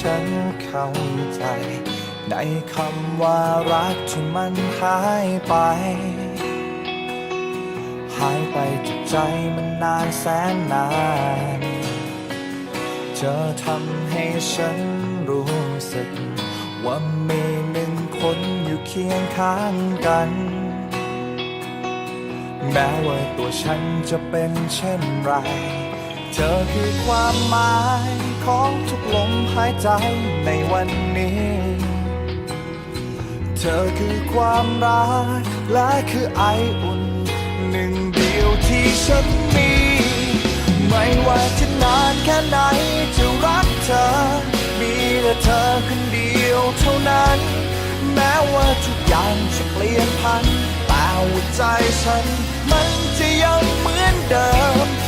ฉันเข้าใจ ในคำว่ารักที่มันหายไป หายไปจากใจมันนานแสนนานเธอทำให้ฉันรู้สึก ว่ามีหนึ่งคนอยู่เคียงข้างกัน แม้ว่าตัวฉันจะเป็นเช่นไร เธอคือความหมายของทุกลมหายใจในวันนี้ เธอคือความรักและคือไออุ่น หนึ่งเดียวที่ฉันมี ไม่ว่าจะนานแค่ไหนจะรักเธอ มีแต่เธอคนเดียวเท่านั้น แม้ว่าทุกอย่างจะเปลี่ยนพันแต่หัวใจฉันมันจะยังเหมือนเดิม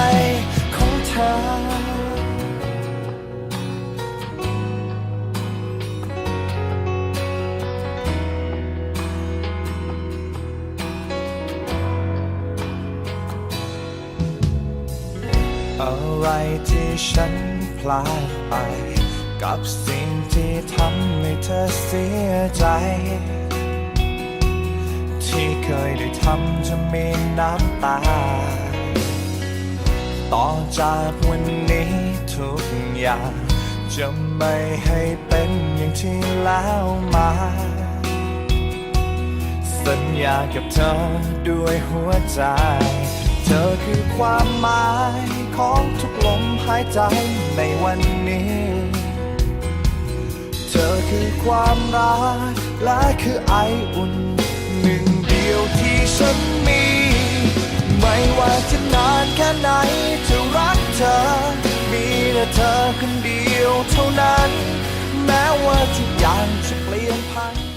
อะไรที่ฉันพลาดไป กับสิ่งที่ทำให้เธอเสียใจ ที่เคยได้ทำจะมีน้ำตา ต่อจากวันนี้ทุกอย่าง จะไม่ให้เป็นอย่างที่แล้วมา สัญญากับเธอด้วยหัวใจ ธอคือความหมายของทุกลมหายใจในวันนี้ เธอคือความรักและคือไออุ่น หนึ่งเดียวที่ฉันมี ไม่ว่าจะนานแค่ไหนจะรักเธอ มีแต่เธอคนเดียวเท่านั้น แม้ว่าทุกอย่างจะเปลี่ยนพัน